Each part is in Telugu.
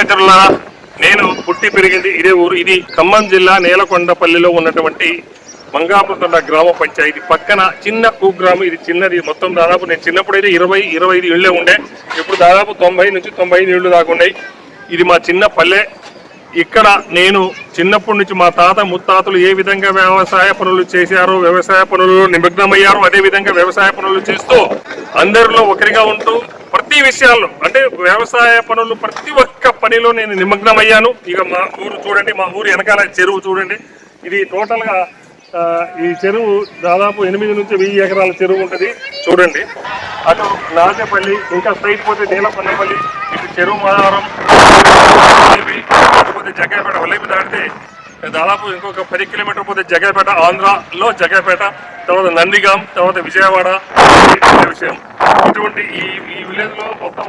మిత్రులారా నేను పుట్టి పెరిగింది ఇదే ఊరు. ఇది ఖమ్మం జిల్లా నేలకొండపల్లిలో ఉన్నటువంటి మంగాపుతండ గ్రామ పంచాయతీ. పక్కన చిన్న కుగ్రామం ఇది చిన్నది. మొత్తం దాదాపు నేను చిన్నప్పుడైతే ఇరవై ఇరవై ఐదు ఇళ్ళే ఉండే. ఇప్పుడు దాదాపు తొంభై నుంచి తొంభై ఐదు ఇళ్ళు దాకా ఉన్నాయి. ఇది మా చిన్న పల్లె. ఇక్కడ నేను చిన్నప్పటి నుంచి మా తాత ముత్తాతలు ఏ విధంగా వ్యవసాయ పనులు చేశారో వ్యవసాయ పనులు నిమగ్నమయ్యారో అదే విధంగా వ్యవసాయ పనులు చేస్తూ అందరిలో ఒకరిగా ఉంటూ ప్రతి విషయాల్లో అంటే వ్యవసాయ పనులు ప్రతి ఒక్క పనిలో నేను నిమగ్నమయ్యాను. ఇక మా ఊరు చూడండి మా ఊరు వెనకాల చెరువు చూడండి. ఇది టోటల్గా ఈ చెరువు దాదాపు ఎనిమిది నుంచి వెయ్యి ఎకరాల చెరువు ఉంటుంది. చూడండి. అటు నాజపల్లి ఇంకా స్ట్రైట్ పోతే నీలపల్లపల్లి ఇటు చెరువు మాధారం జగ్గపేట వల్లేపి దాటితే దాదాపు ఇంకొక పది కిలోమీటర్ పోతే జగ్గపేట ఆంధ్రలో జగ్గపేట తర్వాత నందిగాం తర్వాత విజయవాడ విషయం. ఇటువంటి ఈ ఈ విలేజ్లో మొత్తం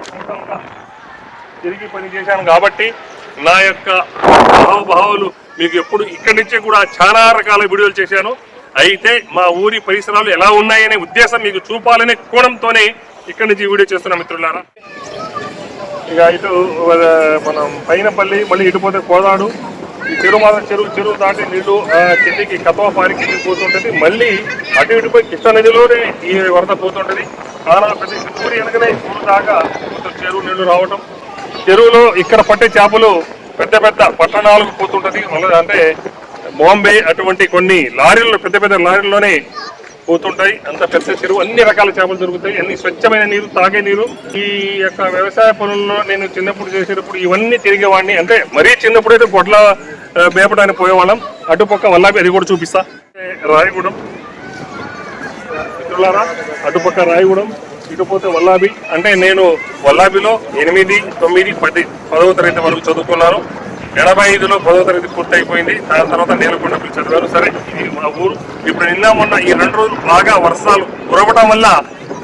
తిరిగి పని చేశాను కాబట్టి నా యొక్క భావభావాలు మీకు ఎప్పుడు ఇక్కడి నుంచే కూడా చాలా రకాల వీడియోలు చేశాను. అయితే మా ఊరి పరిసరాలు ఎలా ఉన్నాయనే ఉద్దేశం మీకు చూపాలనే కోణంతోనే ఇక్కడి నుంచి వీడియో చేస్తున్నా మిత్రులారా. ఇక ఇటు మనం పైనపల్లి మళ్ళీ ఇటు పోతే కోదాడు. ఈ చెరువు మాత్రం చెరువు చెరువు దాటి నీళ్ళు కిందికి కతవ పారి కిందికి పోతుంటది. మళ్ళీ అటు ఇటు పోయి కృష్ణా నదిలోనే ఈ వరద పోతుంటది. చాలా ప్రతి ఊరి వెనకనే ఊరు దాకా కొంచెం చెరువు నీళ్ళు రావటం. చెరువులో ఇక్కడ పట్టే చేపలు పెద్ద పెద్ద పట్టణాలకు పోతుంటది. అంటే బాంబే అటువంటి కొన్ని లారీలు పెద్ద పెద్ద లారీల్లోనే పోతుంటాయి. అంత పెద్ద చెరువు అన్ని రకాల చేపలు దొరుకుతాయి. అన్ని స్వచ్ఛమైన నీరు తాగే నీరు. ఈ యొక్క వ్యవసాయ పనుల్లో నేను చిన్నప్పుడు చేసేటప్పుడు ఇవన్నీ తిరిగేవాడిని. అంటే మరీ చిన్నప్పుడు అయితే గొడ్ల ఆ, మేపడానికి పోయేవాళ్ళం. అటుపక్క వల్లాపి అది కూడా చూపిస్తా. రాయగూడెం. మిత్రులారా అటుపక్క రాయగూడెం ఇకపోతే వల్లాబి అంటే నేను వల్లాబిలో ఎనిమిది తొమ్మిది పది పదవ తరగతి వరకు చదువుకున్నాను. ఎనభై ఐదులో పదో తరగతి పూర్తయిపోయింది. దాని తర్వాత నేలకొండపల్లి చదివారు. సరే ఇది మా ఊరు. ఇప్పుడు నిన్న మొన్న ఈ రెండు రోజులు బాగా వర్షాలు కురవటం వల్ల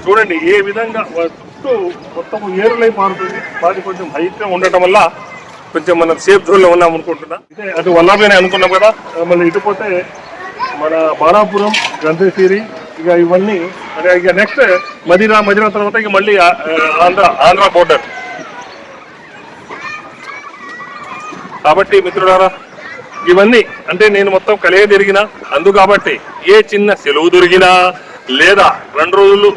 చూడండి ఏ విధంగా చుట్టూ మొత్తం ఏరులై మారుతుంది. మాది కొంచెం హైట్గా ఉండటం వల్ల కొంచెం మనం సేఫ్ జోన్లో ఉన్నాం అనుకుంటున్నా. ఇదే అటు వల్లాబి అనుకున్నాం కదా. మళ్ళీ ఇటుపోతే మన బాణాపురం గంధసిరి ఇక ఇవన్నీ అదే ఇక నెక్స్ట్ మదిరా మదిరా తర్వాత ఇక మళ్ళీ ఆంధ్ర ఆంధ్ర బోర్డర్ కాబట్టి మిత్రులారా ఇవన్నీ అంటే నేను మొత్తం కలిగే తిరిగిన అందు కాబట్టి ఏ చిన్న సెలవు దొరికినా లేదా రెండు రోజులు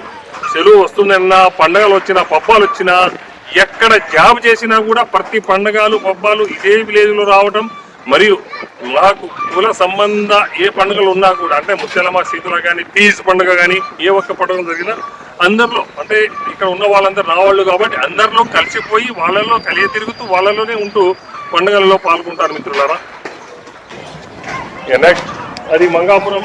సెలవు వస్తుందన్నా పండగలు వచ్చినా పబ్బాలు వచ్చినా ఎక్కడ జాబ్ చేసినా కూడా ప్రతి పండగలు పబ్బాలు ఇదే విలేజ్లో రావడం మరియు నాకు కుల సంబంధ ఏ పండుగలు ఉన్నా కూడా అంటే ముత్యాలమ్మ శీతుల కానీ తీజ్ పండుగ కానీ ఏ ఒక్క పండుగ జరిగినా అందరిలో అంటే ఇక్కడ ఉన్న వాళ్ళందరూ రావాళ్ళు కాబట్టి అందరిలో కలిసిపోయి వాళ్ళలో కలియ తిరుగుతూ వాళ్ళలోనే ఉంటూ పండుగలలో పాల్గొంటారు మిత్రులారా. నెక్స్ట్ అది మంగాపురం.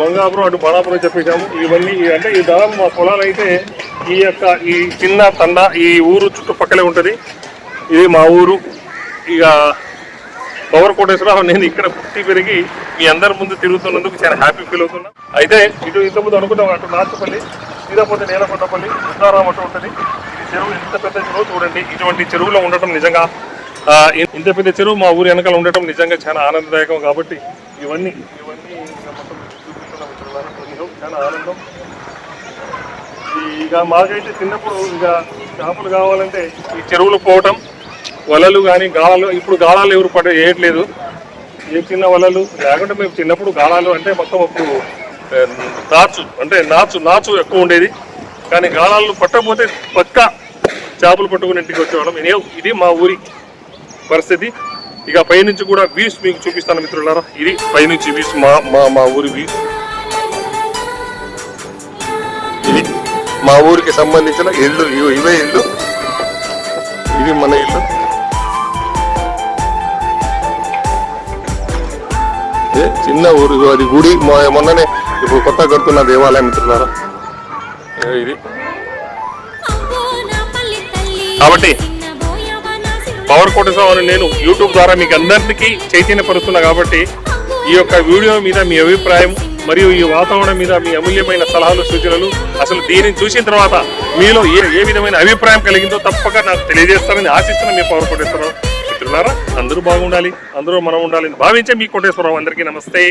మంగాపురం అటు బడాపురం చెప్పేశాము. ఇవన్నీ అంటే ఈ దాదాపు మా పొలాలు అయితే ఈ యొక్క ఈ చిన్న తండ ఈ ఊరు చుట్టుపక్కలే ఉంటుంది. ఇది మా ఊరు. ఇక పవర్ కోటేశ్వరరావు నేను ఇక్కడ పుట్టి పెరిగి మీ అందరి ముందు తిరుగుతున్నందుకు చాలా హ్యాపీ ఫీల్ అవుతున్నా. అయితే ఇటు ఇంతకుముందు అనుకుంటాం అటు నాచుపల్లి సీదాపోతే నేలకొండపల్లి ఉద్దారాం అటు ఉంటుంది. చెరువు ఎంత పెద్ద చెరువు చూడండి. ఇటువంటి చెరువులో ఉండటం నిజంగా ఇంత పెద్ద చెరువు మా ఊరి వెనకాల ఉండటం నిజంగా చాలా ఆనందదాయకం కాబట్టి ఇవన్నీ ఇవన్నీ చాలా ఆనందం. ఇక మాకైతే చిన్నప్పుడు ఇక చేపలు కావాలంటే ఈ చెరువులు పోవటం వలలు కానీ గాలాలు ఇప్పుడు గాలాలు ఎవరు పడ వేయట్లేదు ఏ చిన్న వలలు? లేకుంటే మేము చిన్నప్పుడు గాలాలు అంటే మొత్తం అప్పుడు నాచు అంటే నాచు నాచు ఎక్కువ ఉండేది. కానీ గాలాలు పట్టకపోతే పక్క చేపలు పట్టుకుని ఇంటికి వచ్చేవాళ్ళం. ఇదే ఇది మా ఊరి పరిస్థితి. ఇక పైనుంచి కూడా వ్యూస్ మీకు చూపిస్తాను మిత్రులారా. ఇది పైనుంచి వ్యూస్ మా మా మా ఊరి వ్యూస్ ఇది మా ఊరికి సంబంధించిన ఇల్లు ఇవే ఇల్లు. ఇది మన ఇల్లు. ఏ చిన్న ఊరు అది గుడి. మొన్ననే ఇప్పుడు కొత్త కడుతున్న దేవాలయం మిత్రులారా. ఇది. కాబట్టి పవర్ కోటేశ్వరం అని నేను యూట్యూబ్ ద్వారా మీకు అందరికీ చైతన్యపరుస్తున్నా కాబట్టి ఈ యొక్క వీడియో మీద మీ అభిప్రాయం మరియు ఈ వాతావరణం మీద మీ అమూల్యమైన సలహాలు సూచనలు అసలు దీనిని చూసిన తర్వాత మీలో ఏ ఏ విధమైన అభిప్రాయం కలిగిందో తప్పక నాకు తెలియజేస్తారని ఆశిస్తున్న మీ పవర్ కోటేశ్వరరావు మిత్రులారా అందరూ బాగుండాలి అందరూ మనం ఉండాలని భావించే మీ కోటేశ్వరరావు అందరికీ నమస్తే.